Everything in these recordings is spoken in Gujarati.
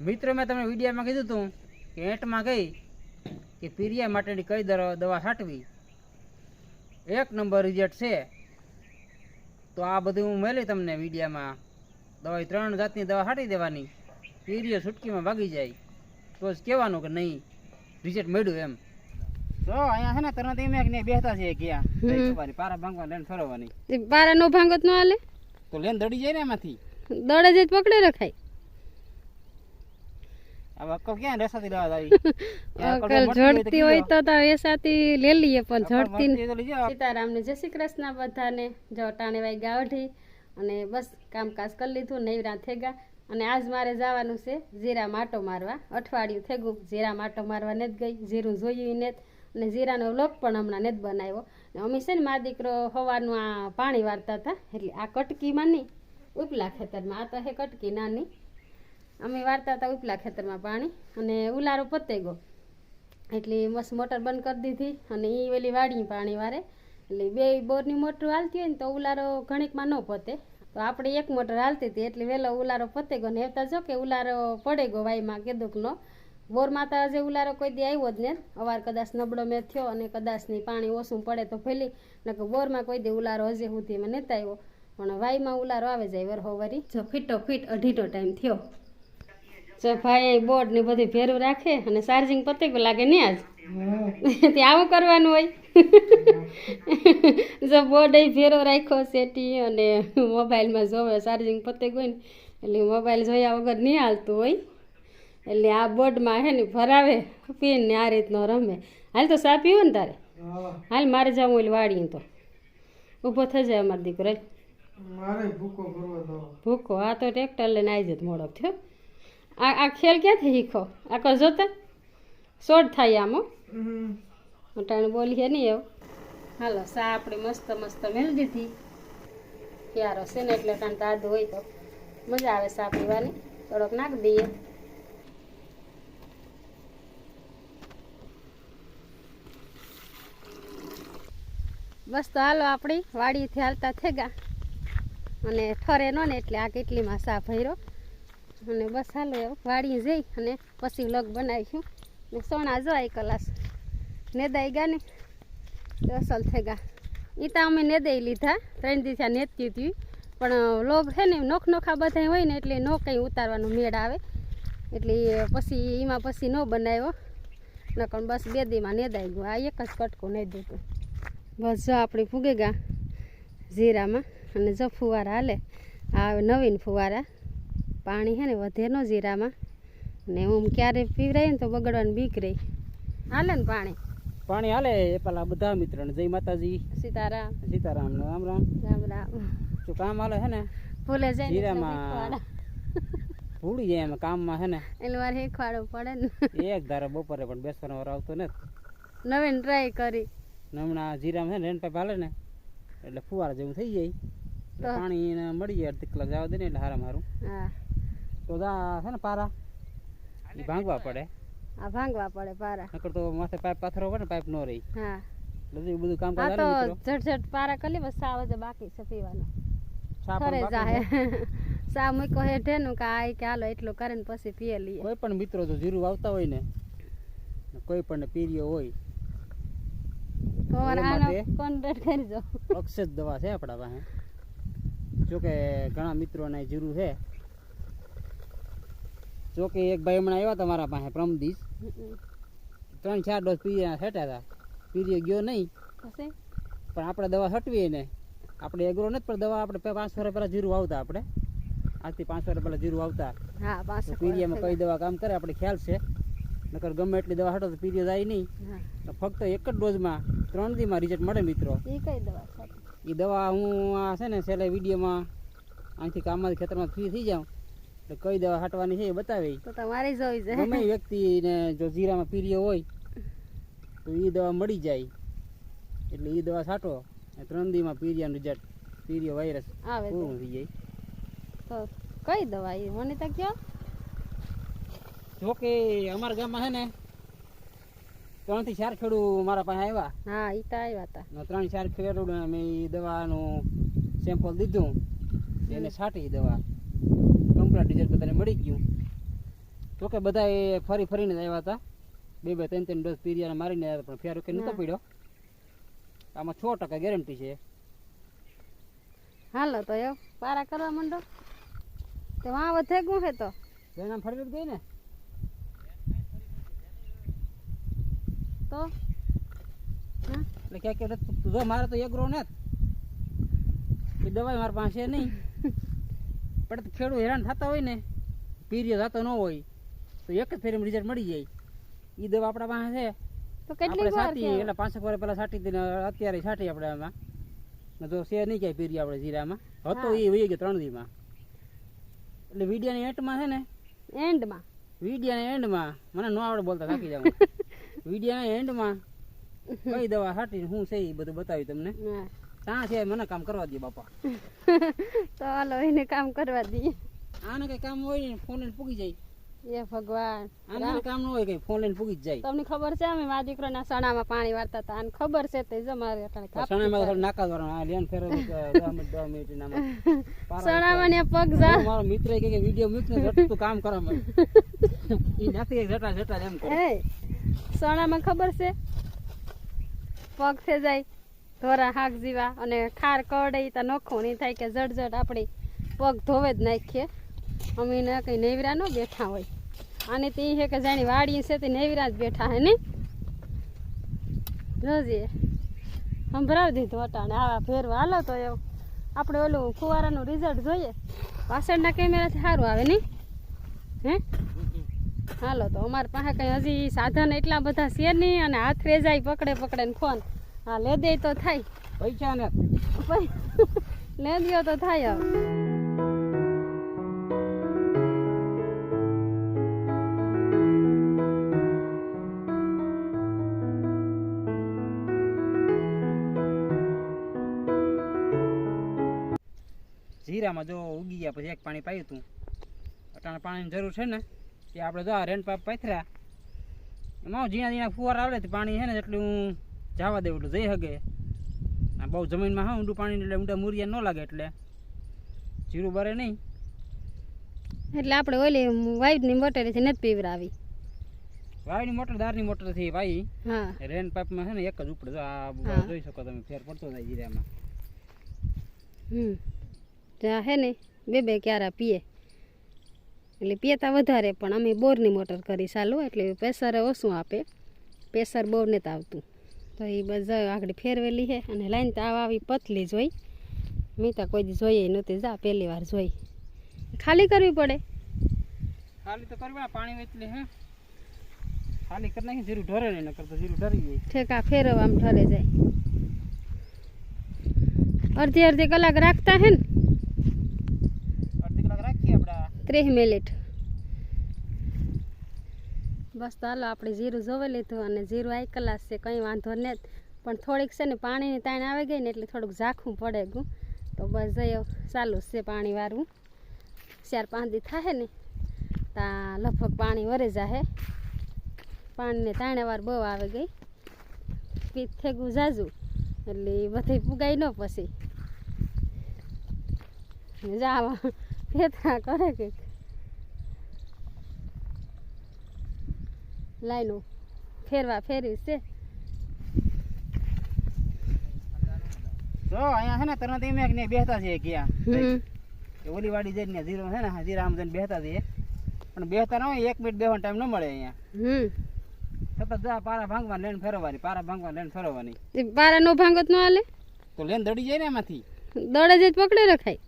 મિત્રો મેં તમને વિડીયામાં કીધું હતું કે એંટમાં ગઈ કે પીરિયા માટેની કઈ દર- દવા છાંટવી. એક નંબર રિઝલ્ટ છે. તો આ બધું હું મેલી તમને વિડીયામાં. દવા ત્રણ જાતની દવા છાંટી દેવાની. પીરિયો છૂટકીમાં ભાગી જાય. તો જ કહેવાનું કે નહીં. રિઝલ્ટ મળ્યું એમ. તો અહીંયા છે ને તરત એમ ને બેસતા છે ક્યાં પારા ભાંગવા લેન ફરવાની. પારા નો ભાંગત નો હાલે? તો લેન દડી જાય ને એમાંથી. દડે જ પકડે રખાય. અક્કલ ક્યાં રેસાથી લેવા આવી અકલ ઝડતી હોય તો તો એસાથી લઈ લઈએ પણ ઝડતી મળતી હોય તો લઈ જાઓ. સીતારામને જય શ્રી કૃષ્ણ બધાને. જો ટાણે ગાવઠી અને બસ કામકાજ કરી લીધું નૈવરા થેગા અને આજ મારે જવાનું છે જીરા માટો મારવા. અઠવાડિયું થેગું જીરા માટો મારવા નથી ગઈ જીરું જોયું ને અને જીરાનો લોક પણ હમણાં નથી બનાવ્યો. અમે છે ને મા દીકરો સવારનું આ પાણી વાળતા હતા એટલે આ કટકીમાં નહીં ઉપલા ખેતરમાં આ તો હે કટકી નાની. અમે વાળતા હતા ઉપલા ખેતરમાં પાણી, અને ઉલારો પતે ગયો એટલે મસ્ત મોટર બંધ કરી દીધી, અને એ વેલી વાડી પાણી વારે. એટલે બે બોરની મોટર હાલતી હોય ને તો ઉલારો ઘણીકમાં ન પતે. તો આપણે એક મોટર હાલતી હતી, એટલે વહેલો ઉલારો પતે ગયો ને એવતા જો કે ઉલારો પડે ગયો વાયમાં કીધુંકનો બોરમાં તો હજે ઉલારો કોઈ દે આવ્યો જ ને અવાર કદાચ નબળો મેં થયો અને કદાચ નહીં પાણી ઓછું પડે તો ફેલી નકર બોરમાં કોઈ દે ઉલારો હજી સુધી એમાં નથી આવ્યો પણ વાયમાં ઉલારો આવે જાય વરહો વરી. જો ફીટો ફીટ અઢીનો ટાઈમ થયો. જો ભાઈ બોર્ડ ને બધું ભેરું રાખે અને ચાર્જિંગ પતે લાગે ને આજ? તે આવું કરવાનું હોય. જો બોર્ડ એ ભેરો રાખ્યો સેટી અને મોબાઈલમાં જોવે ચાર્જિંગ પતે ગયું ને એટલે મોબાઈલ જોયા વગર નહીં હાલતું હોય. એટલે આ બોર્ડમાં હે ને ભરાવે પીને ને આ રીતનો રમે. હાલ તો સા પીવો ને તારે? હાલ મારે જવું એટલે વાળી તો. ઊભો થઈ જાય અમારો દીકરો. ભૂકો આ તો ટ્રેક્ટર લઈને આવી જત મોડો થયો. આ આ ખેલ ક્યાંથી શીખો? આ કર જોતા? શોર્ટ થાય આમાં અટાણે બોલીએ નહીં એવું હાલો સા આપણે મસ્ત મસ્ત મેળ દીધી ક્યારો છે ને એટલે કાંઈ તાદું હોય તો. મજા આવે સા પીવાની. થોડોક નાખી દઈએ. બસ તો હાલો આપણી વાડીથી હાલતા થેગા. અને ઠરે નો ને એટલે આ કેટલીમાં સા ભર્યો. અને બસ હાલો વાળી જઈ અને પછી વ્લોગ બનાવીશું. ને સોણા જો એક કલાસ. નેદાઈ ગયા ને? અસલ થઈ ગયા. એ તો અમે નેદાઈ લીધા. ત્રણ દિવસ આ નેતતી હતી. પણ વ્લોગ છે ને નોખ નોખા બધા હોય ને એટલે નો કંઈ ઉતારવાનો મેળ આવે. એટલે પછી એમાં પછી ન બનાવ્યો. નકર બસ બે દીમાં નેદાઈ ગયું. આ એક જ કટકો નહીં દીધું બસ જો આપણે ફૂગે ગયા જીરામાં અને જો ફુવારા હાલે. આ નવીન ફુવારા. પાણી છે ને વધે ન જીરામાં. ને હું ક્યારે પીવરાય ને તો બગડવાની બીક રહી. હાલે ને પાણી? પાણી હાલે એ પેલા બધા મિત્રોને. જય માતાજી. સીતારામ. સીતારામ રામ રામ. રામ રામ. જો કામ હાલે છે ને? ભૂલે જાય જીરામાં. ભૂલી જાય એમ કામમાં હે ને? એટલે મારે શીખવાડવું પડે ને. એક ધારે બપોરે પણ બેસવાનો વાર આવતો નથી. નવીન ટ્રાય કરી. હમણાં જીરામાં હે ને રેન પાઇપ હાલે ને? એટલે ફુવારા જેવું થઈ જાય. પાણી મળી જાય અડધી કલાક જવા દે ને એટલે હારા. મારું હા. તો દા છે ને પારા? એ ભાંગવા પડે. આ ભાંગવા પડે પારા. નકર તો માથે પાઇપ પાથરો પડે ને પાઇપ ન રહી. હા. એટલે બધું કામ આ તો ઝટ ઝટ પારા કરી બસ સાવ જ બાકી છે પીવાનું. ખરે પણ સા મૂકો હેઠે નું કે આ કે હાલો એટલું કરીને પછી પીએ. લઈએ. કોઈ પણ મિત્રો જો જીરું વાવતા હોય ને ને કોઈ પણ પીરિયો હોય આનો માટે- કોન્ટેક્ટ કરજો. અક્ષત દવા છે આપણા પાસે. જોકે ઘણા મિત્રોને જીરું છે જોકે એક ભાઈ હમણાં આવ્યા તમારા મારા પાસે પ્રમદીશ. ત્રણ ચાર ડોઝ પીરિયા હટ્યા હતા. પીરીએ ગયો નહીં. પણ આપણે દવા હટવીએ ને. આપણે એગ્રો નથી પણ દવા આપણે પાંચસો રૂપિયા પહેલાં જીરું આવતા આપણે. આજથી પાંચસો રૂપિયા પહેલાં જીરું આવતા. પીરિયામાં કઈ દવા કામ કરે આપણે ખ્યાલ છે. નકર ગમે એટલી દવા હટો તો પીરિયો જાય નહીં. ફક્ત એક જ ડોઝમાં ત્રણ દીમાં રિઝલ્ટ મળે મિત્રો. એ કઈ દવા એ દવા હું આ છે ને છેલ્લે વિડીયોમાં અહીંથી કામમાં ખેતરમાં ફ્રી થઈ જાઉં. એટલે કઈ દવા હાટવાની છે એ બતાવે. તો તમારે જોઈ છે. ગમે વ્યક્તિને જો જીરામાં પીરિયો હોય તો એ દવા મળી જાય. એટલે એ દવા છાંટો અને ત્રણ દીમાં પીરિયાનું રિઝલ્ટ પીરિયો વાયરસ આવે પૂરું થઈ જાય. તો કઈ દવા એ? મને તો કયો. જોકે અમારા ગામમાં છે ને ત્રણથી ચાર ખેડૂ મારા પાસે આવ્યા. હા એ તો આવ્યા હતા ત્રણ ચાર ખેડૂ મેં એ દવાનું સેમ્પલ દીધું. એને છાંટી દવા. કમ્પ્લીટ રિઝલ્ટ બધાને મળી ગયું. તો કે બધા એ ફરી ફરીને જ આવ્યા હતા. બે બે ત્રણ ત્રણ ડોઝ પીરિયા મારીને આવ્યા પણ ફેર કે નતો હા. પડ્યો. આમાં છ ટકા ગેરંટી છે. હાલો તો એવું પારા કરવા માંડો. તો વાં વધે ગું હે તો. બેન ફરી ગઈ ને તો? એટલે ક્યાંક તું જો મારે તો એગ્રો ને એ દવાઈ મારી પાસે નહીં. પણ ખેડૂત હેરાન થતા હોય ને પીરિયડ થતો ન હોય તો એક જ ફેરીમાં રિઝલ્ટ મળી જાય. એ દવા આપણા પાસે છે. તો કેટલી વાર સાટી એટલે પાંચેક વાર પહેલા સાટી દીને અત્યારે સાટી આપણે આમાં. ને તો છે નહીં ક્યાંય પીરી આપણે જીરામાં. હતો એ વહી ગયો ત્રણ દીમાં. એટલે વિડિયાની એન્ડમાં છે ને એન્ડમાં? વિડિયાના એન્ડમાં મને ન આવડે બોલતા થાકી જાવ વિડિયાના એન્ડમાં કઈ દવા સાટી શું છે એ બધું બતાવ્યું તમને? ત્યાં છે મને કામ કરવા દે બાપા. તો હાલો એને કામ કરવા દે. આને કઈ કામ હોય ને ફોન પૂગી જાય. એ ભગવાન. આને કામ ન હોય કઈ ફોન લઈને પૂગી જાય. તમને ખબર છે અમે મારા દીકરાના સણામાં પાણી વાળતા હતા. અને ખબર છે તે જમારે સણામાં થોડું નાકા દ્વારા આ લેન ફેરો 10 મિનિટ દસ મિનિટ નામાં સણામાં ને પગ જા. મારો મિત્ર કે કે વિડિયો મૂક ને તું કામ કરા મને ઈ નથી જટા જટા એમ કરે. સણામાં ખબર છે? પગ થે જાય ધોરા હાક જીવા અને ખાર કરડે તો નખો નહીં થાય કે જડ જડ આપણી પગ ધોવે જ નાખીએ. અમે ને કંઈ નેવરા ન બેઠા હોય. અને તે છે કે જાણી વાડી છે તે નેવરા જ બેઠા હે નહીં? જોજે. સંભળાવી દીધું અટાણે. આવા ફેરવા હાલો તો એવું આપણે ઓલું ફુવારાનું રિઝલ્ટ જોઈએ. પાછળના કેમેરાથી સારું આવે નહીં? હે? હાલો તો અમારી પાસે કંઈ હજી સાધન એટલા બધા છે નહીં અને હાથ રેજાય પકડે પકડે ને ફોન હા લે દે તો થાય. પૈસા ને લે દો તો થાય હવે. જીરામાં જો ઉગી ગયા પછી એક પાણી પાયું હતું અટાણે પાણીની જરૂર છે ને કે આપણે જો રેન પાપ પાથર્યા. એમાં ઝીણા ઝીણા ફુવારા આવે તો પાણી છે ને એટલું જવા દેવું એટલું જઈ શકે આ બહુ જમીનમાં હા ઊંડું પાણી એટલે ઊંડા મૂરિયા ન લાગે એટલે. જીરું બરે નહીં. એટલે આપણે ઓલી વાઈટની મોટરથી નથી પીવરાવી. વાયની મોટર દારની મોટરથી ભાઈ. હા. રેન પાઇપમાં છે ને એક જ ઉપડે. જો આ જોઈ શકો તમે ફેર પડતો થાય જીરામાં. હમ. ત્યાં હે ને બે બે ક્યારા પીએ. એટલે પીતા વધારે પણ અમે બોરની મોટર કરી ચાલુ એટલે પ્રેશર ઓછું આપે. પ્રેશર બહુ નથી આવતું. તો એ બધા આગળ ફેરવેલી છે. અને લાઈન તો આવ આવી પતલી જોઈ મેં તો કોઈ જોઈએ નહોતી. જા પહેલી વાર જોઈ. ખાલી કરવી પડે. ખાલી તો કરવી પાણી વેચલી હે. ખાલી કરી નાખી જીરું ઢોરે નહીં કરતો જીરું ઢરી જાય. ઠેકા ફેરવ આમ ઠરે જાય. અડધી અડધી કલાક રાખતા હે ને? અડધી કલાક રાખીએ આપણે ત્રીસ મિનિટ. બસ તો હાલો આપણે જીરું જોવે લીધું અને જીરું આઈ કલાસ છે, કંઈ વાંધો નહીં પણ થોડીક છે ને પાણીની તાણ આવી ગઈ ને એટલે થોડુંક ઝાખું પડે ગયું. તો બસ જયો, ચાલુ છે પાણી વાળવું ચાર પાંચ દી થાય ને, તા લગભગ પાણી વરે જાહે. પાણીને તાણે વાર બહુ આવી ગઈ. પીત થેગું જાજુ, એટલે એ બધી પુગાઈ ન પછી. જાવા, ફેતરા કરે કે લાઈનો ફેરવા ફેરવી છે જો અહીંયા છે ને તરત એમ એક ને બેહતા છે કે ઓલી વાડી જઈને ને જીરો છે ને જીરા આમ જઈને બેહતા છે. પણ બેહતા ન હોય એક મિનિટ બેહવાનો ટાઈમ ન મળે અહીંયા. હમ. સતત જા પારા ભાંગવા લેન ફેરવવાની પારા ભાંગવા લેન ફેરવવાની. પારા નો ભાંગત ન હાલે? તો લેન દડી જાય ને એમાંથી. દડે જ પકડે રખાય.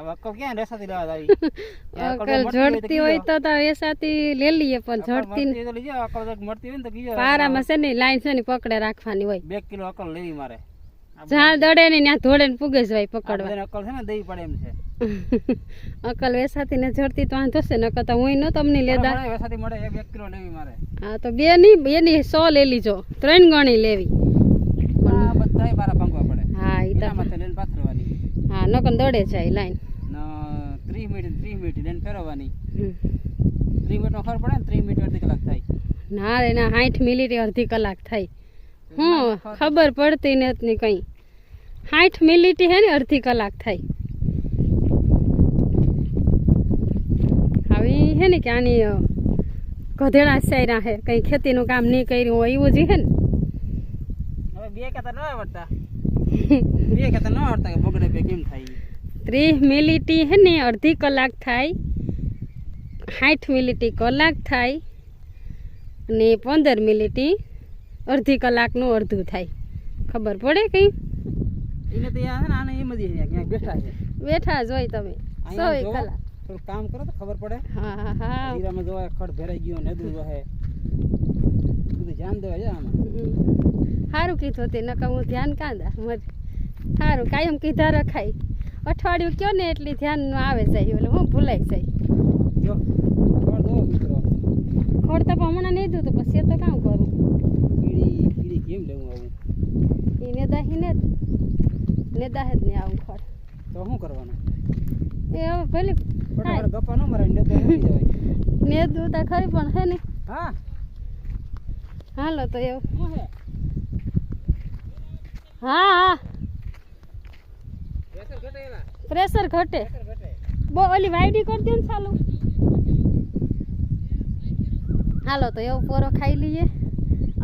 હોય તો તો એસાથી લઈ લઈએ પણ ઝડતી મળતી હોય તો લીજો અક્કલ જો મળતી હોય ને તો પારામાં છે ને લાઈન છે ને પકડે રાખવાની હોય. બે કિલો અક્કલ લેવી મારે. જ્યાં દડે ને ત્યાં ધોડે ને પૂગે જ હોય પકડવા. બધાને છે ને દેવી પડે એમ છે. અકલ વેસાથી ને ઝડતી તો વાંધો છે નકર તો હું ન તમને મળે એક કિલો લેવી મારે. હા તો બે નહીં બેની સો લઈ લીજો. ત્રણ ગણી લેવી. આ પારા ભાંગવા પડે. હા ઈ તો હા નકર દડે જાય લાઈન ને ત્રીસ ફેરવવાની. ત્રીસ મિનિટમાં ખબર પડે ને ત્રીસ મિનિટ અડધી કલાક થાય. ના રે ના સાઠ મિનિટ અડધી કલાક થાય. હું ખબર પડતી નથી કંઈ. સાઠ મિનિટ હે ને અડધી કલાક થાય. હે ને કે આની ગધેડા સાયરા હે કંઈ ખેતીનું કામ નહીં કર્યું હોય એવું જ હે ને. હવે બે કહેતા ન આવડતા. બે કહેતા ન આવડતા કે બગડે બે કેમ થાય? ત્રીસ મિનિટી હે ને અડધી કલાક થાય. સાઠ મિનિટી કલાક થાય અને પંદર મિનિટી અડધી કલાકનું અડધું થાય. ખબર પડે કંઈ? બેઠા જ હોય તમે. સો સોય કલાક. કામ કરો તો ખબર પડે. હા હા હા. જીરામાં જોવા ખડ ભેરાઈ ગયો ને દૂધ વહે બધું ધ્યાન દેવા છે આમાં. સારું કીધું તે નકા હું ધ્યાન કાંદા સારું કાયમ કીધા રખાય. અઠવાડિયું કયો ને એટલી ધ્યાન આવે જાય એટલે હું ભૂલાઈ જાય. ખોડ તો પણ હમણાં નહીં દઉં તો પછી એ તો કામ કરું. કેમ લેવું આવું? એ નેદા હી ને દાહે જ નહીં આવું ખોડ તો શું કરવાનું? એ હવે ભલે ગપ્પા ન મરાય ને તો ઉડી જવાય. તો ખરી પણ હે ને? હા. હાલો તો એવું. હા હા. પ્રેશર ઘટે. બહુ ઓલી વાયડી કરી દે ને ચાલુ હાલો તો એવો પોરો ખાઈ લઈએ.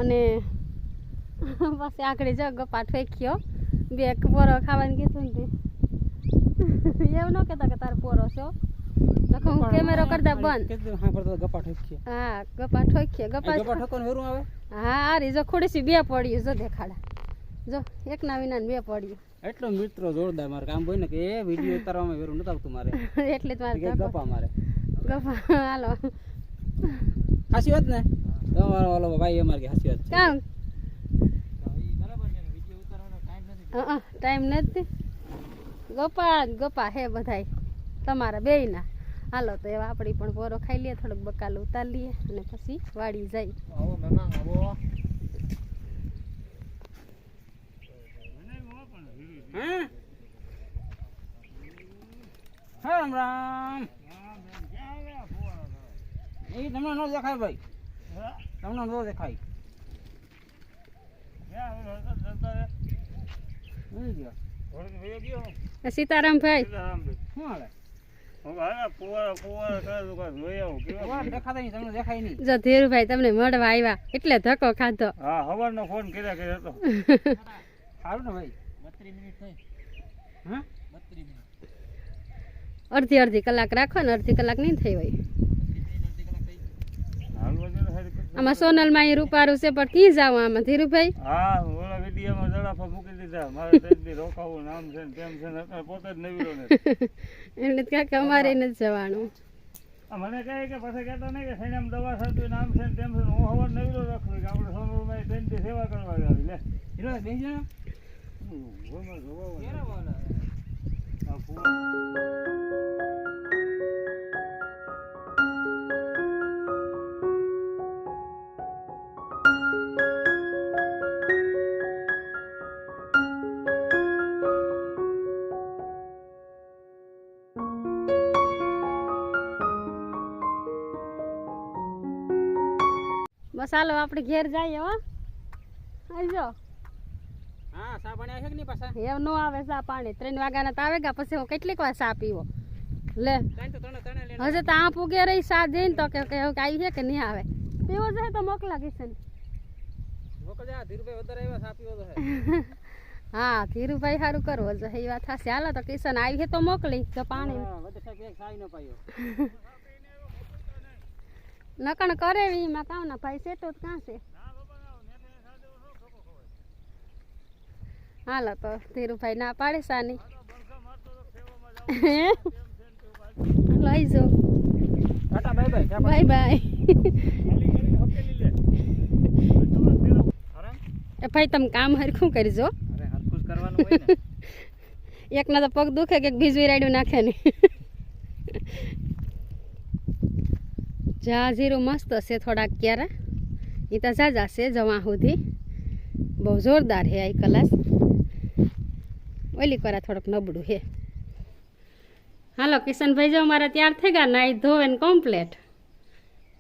અને પાસે આખડી જ ગપા ઠેક્યો. બે પોરો ખાવાનું કીધું ને એવું ન કહેતા કે તારો પોરો છો હો. હું કેમેરો કરતા બંધ. કેટલું હા પડતો ગપ્પા ઠોકીએ. હા આવે? હા આ રી જો ખોડીસી બે પડ્યું જો દેખાડા. જો એક ના વિના બે પડ્યું એટલો મિત્રો જોરદાર મારે કામ હોય ને કે એ વીડિયો ઉતારવામાં વેરું નથી આવતું મારે. એટલે જ મારે ગપા મારે. ગપા હાલો. હાસી વાત ને? તમારો ઓલો ભાઈ અમારે કે હાસી વાત છે. કામ? બરાબર છે વીડિયો ઉતારવાનો ટાઈમ નથી ગપા ગપા હે બધાય. તમારા બેયના. હાલો તો એવા આપણી પણ પોરો ખાઈ લઈએ થોડોક બકાલ ઉતાર લઈએ અને પછી વાડી જાય આવો મહેમાન આવો હા હા રામ રામ. એ તમને ન દેખાય ભાઈ. તમને ન દેખાય. સીતારામ ભાઈ. સીતારામભાઈ શું હાલે? વાર દેખાતા નહીં તમને દેખાય નહીં. જો ધીરુભાઈ તમને મળવા આવ્યા એટલે ધક્કો ખાધો. હા હવારનો ફોન કર્યા કર્યા હતો સારું ને ભાઈ. બત્રીસ મિનિટ થઈ હા? અડધી અડધી કલાક રાખો ને અડધી કલાક નહીં થઈ હોય. આમાં સોનલમાં અહીં રૂપારું છે પણ કી જાવ આમાં? ધીરુભાઈ? હા ઓલા વિડીયોમાં જડાફા મૂકી દીધા. મારે તેથી રોકાવું નામ છે ને તેમ છે ને પોતે જ નવીરો ને. એટલે કાંઈક અમારે નથી જવાનું. મને કહે કે પછી કહેતા નહીં કે સૈન્યમ દવા સાધુ નામ છે ને તેમ છે હું હવાર નવીરો રાખું કે આપણે સોનલમાં તેનથી સેવા કરવા આવી લે. હીરો બેસી બસ હાલો આપણે ઘેર જઈએ હો. કે નહીં પાછા? એમ નો આવે સા પાણી. ત્રણ વાગ્યાના તો આવે ગયા પછી હું કેટલીક વાર સા પીવો. લે. હજે તો આ પૂગે રહી સા જઈને તો કે કે આવી છે કે નહીં આવે. પીવો જાય તો મોકલા કિશન. હે ધીરુભાઈ સારું કરવો જો એ વાત થશે હાલો તો કિશન આવી છે તો મોકલી તો પાણી. હા, એક સાઈ ન પાયો. નકણ કરે એમાં કામ ના ભાઈ સેટો કાં છે? હાલો તો ધીરુભાઈ ના પાડે સાની. લઈ જો ટાટા બાય બાય એ ભાઈ તમે કામ હરખું કરજો. જ એકના તો પગ દુખે કે બીજું રાડ્યું નાખે ને. જા જીરું મસ્ત હશે થોડાક ક્યારે. એ તો જાજા છે જવા સુધી. બહુ જોરદાર હે આ કલાસ. ઓલી કરા થોડોક નબળું હે. હાલો કિશનભાઈ જો મારા તૈયાર થઈ ગયા નાઈ ધોવે ને કમ્પ્લેટ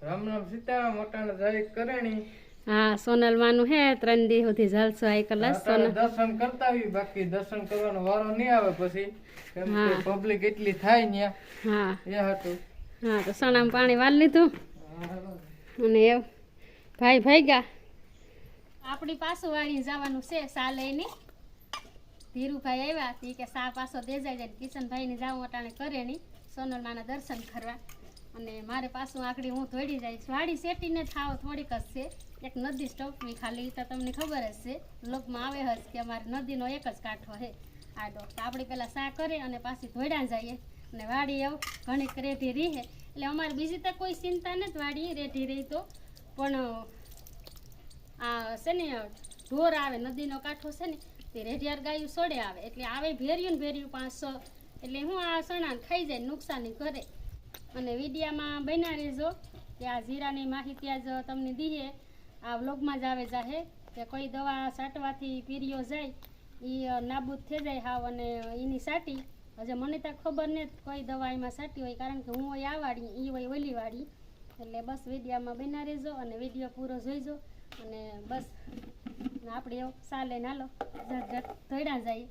રામ રામ સીતારામ મોટાને જય કરણી. હા સોનલવાનું હે ત્રણ દી સુધી જલસો આ કલાસ સોનલ. દર્શન કરતા આવી બાકી દર્શન કરવાનો વારો નહીં આવે પછી. કેમ કે હા. પબ્લિક એટલી થાય ને હા. એ હતું. હા તો સણામાં પાણી વાળ લીધું. અને એવ ભાઈ ભાઈ ગયા. આપણી પાછું વાળી જવાનું છે સા લઈને ધીરુભાઈ આવ્યા હતી. કે સા પાછો દેજાઈ જાય કિશનભાઈને જાઉં અટાણે કરે નહીં સોનલમાના દર્શન કરવા. અને મારે પાછું આકડી હું દોડી જઈશ. વાડી સેટીને થાવ થોડીક જ છે. એક નદી સ્ટોપની ખાલી તો તમને ખબર જ છે. લોકમાં આવે હશે કે અમારે નદીનો એક જ કાંઠો છે. આડો તો આપણે પહેલાં સા કરે અને પાછી ધોડ્યા જઈએ. અને વાડી આવું ઘણી રેઢી રહી એટલે અમારે બીજી તો કોઈ ચિંતા નથી. વાડી રેઢી રહી તો. પણ, આ છે ને, ઢોર આવે, નદીનો કાંઠો છે ને તે રેઢિયાર ગાયું સોડે આવે. એટલે આવે ભેર્યું ને ભેર્યું પાંચસો. એટલે હું આ સણાને ખાઈ જાય નુકસાની કરે. અને વિડીયામાં બના રહેજો. કે આ જીરાની માહિતી આજ તમને દઈએ આ વ્લોગમાં જ આવે જાહે. કે કોઈ દવા છાંટવાથી પીરીઓ જાય એ નાબૂદ થઈ જાય હાવ અને એની સાટી. હજે મને તો ખબર ને કોઈ દવા એમાં સાટી હોય. કારણ કે હું હોય આ વાળી એ હોય ઓલી વાળી એટલે બસ વિડીયામાં બના રહેજો અને વીડિયો પૂરો જોઈજો. અને બસ. આપણે એવું ચાલે ના લો ઝટ જઈએ.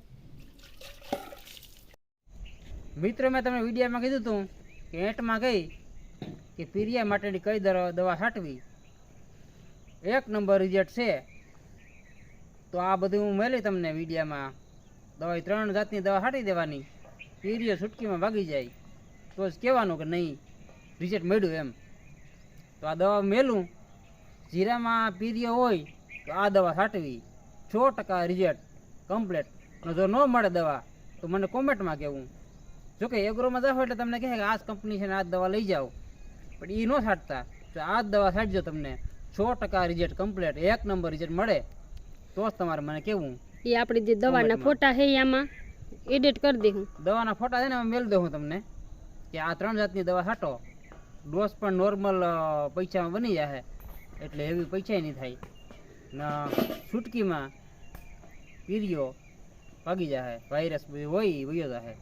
મિત્રો, મેં તમને વિડીયામાં કીધું હતું કે એંટમાં ગઈ કે પીરિયા માટેની કઈ દવા છાંટવી. એક નંબર રિઝલ્ટ છે. તો આ બધું હું મેલી તમને વિડીયામાં. દવા ત્રણ જાતની દવા છાંટી દેવાની. પીરિયો છૂટકીમાં ભાગી જાય. તો જ કહેવાનું કે નહીં રિઝલ્ટ મળ્યું એમ. તો આ દવા મેલું. જીરામાં પીરિયો હોય તો આ દવા છાંટવી. છ ટકા રિઝલ્ટ કમ્પ્લેટ. જો ન મળે દવા તો મને કોમેન્ટમાં કહેવું. જો કે એગ્રોમાં જાઓ એટલે તમને કહે કે આ જ કંપની છે ને આ દવા લઈ જાઓ. પણ એ ન છાંટતા. તો આ જ દવા છાંટજો તમને. છ ટકા રિઝલ્ટ કમ્પ્લેટ. એક નંબર રિઝલ્ટ મળે. તો જ તમારે મને કેવું એ આપણી જે દવાના ફોટા છે આમાં એડિટ કરી દઉં દવાના ફોટા છે ને મેલ દઉં હું તમને. કે આ ત્રણ જાતની દવા છાંટો. ડોઝ પણ નોર્મલ પૈસામાં બની જશે એટલે એવી પૈસા નહીં થાય. છૂટકીમાં પીરિયો ભાગી જાય વાયરસ હોય વયો જશે